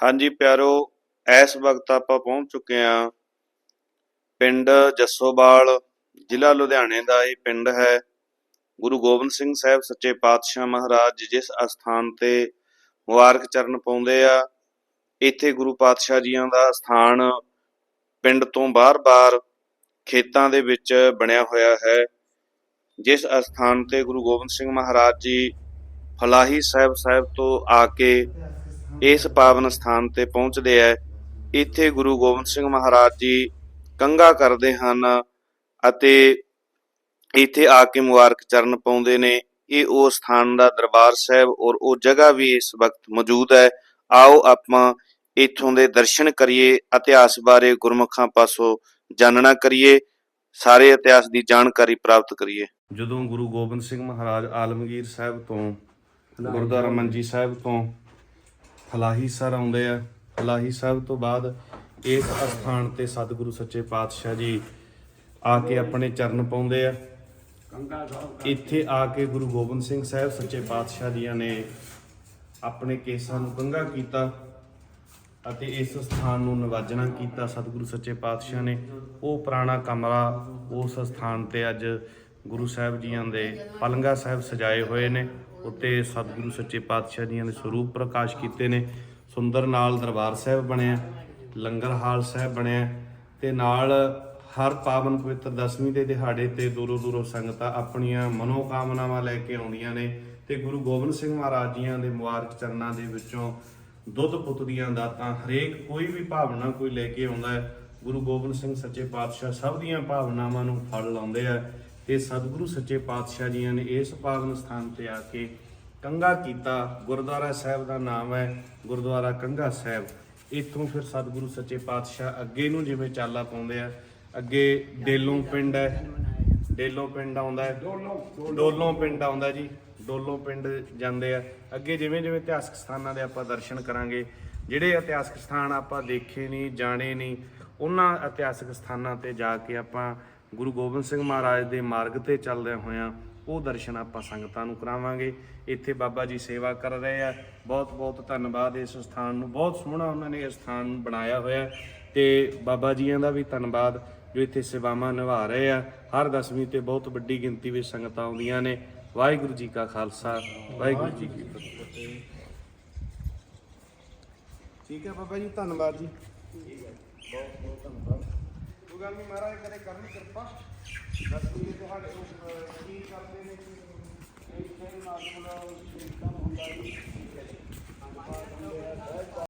ਹਾਂਜੀ ਪਿਆਰੋ, ਇਸ ਵਕਤ ਆਪਾਂ ਪਹੁੰਚ ਚੁੱਕੇ ਹਾਂ ਪਿੰਡ ਜੱਸੋਵਾਲ ਜ਼ਿਲ੍ਹਾ ਲੁਧਿਆਣੇ ਦਾ ਇਹ ਪਿੰਡ ਹੈ। ਗੁਰੂ ਗੋਬਿੰਦ ਸਿੰਘ ਸਾਹਿਬ ਸੱਚੇ ਪਾਤਸ਼ਾਹ ਮਹਾਰਾਜ ਜਿਸ ਅਸਥਾਨ ਤੇ ਮੁਬਾਰਕ ਚਰਨ ਪਾਉਂਦੇ ਆ, ਇੱਥੇ ਗੁਰੂ ਪਾਤਸ਼ਾਹ ਜੀਆਂ ਦਾ ਸਥਾਨ ਪਿੰਡ ਤੋਂ ਬਾਹਰ-ਬਾਹਰ ਖੇਤਾਂ ਦੇ ਵਿੱਚ ਬਣਿਆ ਹੋਇਆ ਹੈ। ਜਿਸ ਅਸਥਾਨ ਤੇ ਗੁਰੂ ਗੋਬਿੰਦ ਸਿੰਘ ਮਹਾਰਾਜ ਜੀ ਫਲਾਹੀ ਸਾਹਿਬ ਸਾਹਿਬ ਤੋਂ ਆ ਕੇ ਇਸ ਪਾਵਨ ਸਥਾਨ ਤੇ ਪਹੁੰਚਦੇ ਐ ਇੱਥੇ ਗੁਰੂ ਗੋਬਿੰਦ ਸਿੰਘ ਮਹਾਰਾਜ ਜੀ ਕੰਗਾ ਕਰਦੇ ਹਨ ਅਤੇ ਇੱਥੇ ਆ ਕੇ ਮੁਬਾਰਕ ਚਰਨ ਪਾਉਂਦੇ ਨੇ। ਇਹ ਉਹ ਸਥਾਨ ਦਾ ਦਰਬਾਰ ਸਾਹਿਬ ਔਰ ਉਹ ਜਗ੍ਹਾ ਵੀ ਇਸ ਵਕਤ ਮੌਜੂਦ ਹੈ। ਆਓ ਆਪਾਂ ਇੱਥੋਂ ਦੇ ਦਰਸ਼ਨ ਕਰੀਏ ਇਤਿਹਾਸ ਬਾਰੇ ਗੁਰਮੁਖਾਂ ਪਾਸੋਂ ਜਾਣਨਾ ਕਰੀਏ ਸਾਰੇ ਇਤਿਹਾਸ ਦੀ ਜਾਣਕਾਰੀ ਪ੍ਰਾਪਤ ਕਰੀਏ। ਜਦੋਂ ਗੁਰੂ ਗੋਬਿੰਦ ਸਿੰਘ ਮਹਾਰਾਜ ਆਲਮਗੀਰ ਸਾਹਿਬ ਤੋਂ ਗੁਰਦੁਆਰਾ ਮੰਜੀ ਸਾਹਿਬ ਤੋਂ ਫਲਾਹੀ ਸਰ ਆਉਂਦੇ ਆ। ਫਲਾਹੀ ਸਾਹਿਬ ਤੋਂ ਬਾਅਦ ਇਸ ਅਸਥਾਨ ਤੇ ਸਤਿਗੁਰੂ ਸੱਚੇ ਪਾਤਸ਼ਾਹ ਜੀ ਆ ਕੇ ਆਪਣੇ ਚਰਨ ਪਾਉਂਦੇ ਆ। ਇੱਥੇ ਆ ਕੇ ਗੁਰੂ ਗੋਬਿੰਦ ਸਿੰਘ ਸਾਹਿਬ ਸੱਚੇ ਪਾਤਸ਼ਾਹ ਜੀਆਂ ਨੇ ਆਪਣੇ ਕੇਸਾਂ ਨੂੰ ਕੰਘਾ ਕੀਤਾ ਅਤੇ ਇਸ ਸਥਾਨ ਨੂੰ ਨਿਵਾਜਣਾ ਕੀਤਾ ਸਤਿਗੁਰੂ ਸੱਚੇ ਪਾਤਸ਼ਾਹ ਨੇ। ਉਹ ਪੁਰਾਣਾ ਕਮਰਾ ਉਸ ਸਥਾਨ ਤੇ ਅੱਜ ਗੁਰੂ ਸਾਹਿਬ ਜੀਆਂ ਦੇ ਪਲੰਗਾ ਸਾਹਿਬ ਸਜਾਏ ਹੋਏ ਨੇ। ਉੱਤੇ ਸਤਿਗੁਰੂ ਸੱਚੇ ਪਾਤਸ਼ਾਹ ਜੀਆਂ ਦੇ ਸਰੂਪ ਪ੍ਰਕਾਸ਼ ਕੀਤੇ ਨੇ। ਸੁੰਦਰ ਨਾਲ ਦਰਬਾਰ ਸਾਹਿਬ ਬਣਿਆ, ਲੰਗਰ ਹਾਲ ਸਾਹਿਬ ਬਣਿਆ ਤੇ ਨਾਲ ਹਰ ਪਾਵਨ ਪਵਿੱਤਰ ਦਸਵੀਂ ਦੇ ਦਿਹਾੜੇ ਤੇ ਦੂਰੋਂ ਦੂਰੋਂ ਸੰਗਤਾਂ ਆਪਣੀਆਂ ਮਨੋ ਕਾਮਨਾਵਾਂ ਲੈ ਕੇ ਆਉਂਦੀਆਂ ਨੇ ਤੇ ਗੁਰੂ ਗੋਬਿੰਦ ਸਿੰਘ ਮਹਾਰਾਜ ਜੀਆਂ ਦੇ ਮੁਬਾਰਕ ਚਰਨਾਂ ਦੇ ਵਿੱਚੋਂ ਦੁੱਧ ਪੁੱਤ ਦੀਆਂ ਦਾਤਾਂ ਹਰੇਕ ਕੋਈ ਵੀ ਭਾਵਨਾ ਕੋਈ ਲੈ ਕੇ ਆਉਂਦਾ ਹੈ। ਗੁਰੂ ਗੋਬਿੰਦ ਸਿੰਘ ਸੱਚੇ ਪਾਤਸ਼ਾਹ ਸਭ ਦੀਆਂ ਭਾਵਨਾਵਾਂ ਨੂੰ ਫਲ ਲਾਉਂਦੇ ਆ। ਤੇ ਸਤਿਗੁਰੂ ਸੱਚੇ ਪਾਤਸ਼ਾਹ ਜੀਆਂ ਨੇ ਇਸ ਪਾਵਨ ਸਥਾਨ ਤੇ ਆ ਕੇ ਕੰਗਾ ਕੀਤਾ। ਗੁਰਦੁਆਰਾ ਸਾਹਿਬ ਦਾ ਨਾਮ ਹੈ ਗੁਰਦੁਆਰਾ ਕੰਗਾ ਸਾਹਿਬ। ਇੱਥੋਂ ਫਿਰ ਸਤਿਗੁਰੂ ਸੱਚੇ ਪਾਤਸ਼ਾਹ ਅੱਗੇ ਨੂੰ ਜਿਵੇਂ ਚਾਲਾ ਪਾਉਂਦੇ ਆ, ਅੱਗੇ ਡੇਲੋਂ ਪਿੰਡ ਹੈ। ਡੇਲੋਂ ਪਿੰਡ ਆਉਂਦਾ ਹੈ। ਡੋਲੋਂ ਪਿੰਡ ਆਉਂਦਾ ਜੀ। ਡੋਲੋਂ ਪਿੰਡ ਜਾਂਦੇ ਆ। ਅੱਗੇ ਜਿਵੇਂ ਜਿਵੇਂ ਇਤਿਹਾਸਕ ਸਥਾਨਾਂ ਦੇ ਆਪਾਂ ਦਰਸ਼ਨ ਕਰਾਂਗੇ। ਜਿਹੜੇ ਇਤਿਹਾਸਕ ਸਥਾਨ ਆਪਾਂ ਦੇਖੇ ਨਹੀਂ, ਜਾਣੇ ਨਹੀਂ, ਉਹਨਾਂ ਇਤਿਹਾਸਕ ਸਥਾਨਾਂ ਤੇ ਜਾ ਕੇ ਆਪਾਂ ਗੁਰੂ ਗੋਬਿੰਦ ਸਿੰਘ ਮਹਾਰਾਜ ਦੇ ਮਾਰਗ ਤੇ ਚੱਲਦੇ ਹੋਇਆਂ ਉਹ ਦਰਸ਼ਨ ਆਪਾਂ ਸੰਗਤਾਂ ਨੂੰ ਕਰਾਵਾਂਗੇ। ਇੱਥੇ ਬਾਬਾ ਜੀ ਸੇਵਾ ਕਰ ਰਹੇ ਆ। ਬਹੁਤ ਬਹੁਤ ਧੰਨਵਾਦ ਇਸ ਸਥਾਨ ਨੂੰ। ਬਹੁਤ ਸੋਹਣਾ ਉਹਨਾਂ ਨੇ ਇਹ ਸਥਾਨ ਬਣਾਇਆ ਹੋਇਆ। ਤੇ ਬਾਬਾ ਜੀਆਂ ਦਾ ਵੀ ਧੰਨਵਾਦ ਜੋ ਇੱਥੇ ਸੇਵਾਵਾਂ ਨਿਭਾ ਰਹੇ ਆ। ਹਰ ਦਸਵੀਂ ਤੇ ਬਹੁਤ ਵੱਡੀ ਗਿਣਤੀ ਵਿੱਚ ਸੰਗਤਾਂ ਆਉਂਦੀਆਂ ਨੇ। ਵਾਹਿਗੁਰੂ ਜੀ ਕਾ ਖਾਲਸਾ। ਵਾਹਿਗੁਰੂ ਜੀ ਕੀ ਫਤਿਹ। ਠੀਕ ਹੈ ਬਾਬਾ ਜੀ ਧੰਨਵਾਦ ਜੀ। ਠੀਕ ਹੈ ਬਹੁਤ ਬਹੁਤ ਧੰਨਵਾਦ। ਕੋਈ ਗੱਲ ਨਹੀਂ ਮਹਾਰਾਜ ਕਰੇ ਕਰਨੀ ਕਿਰਪਾ। ਦਸਵੀਂ ਦੇ ਤੁਹਾਡੇ ਨੂੰ ਕੀ ਕਰਦੇ ਨੇ ਇੱਥੇ ਨਾਲ ਹੁੰਦਾ ਜੀ। ਠੀਕ ਹੈ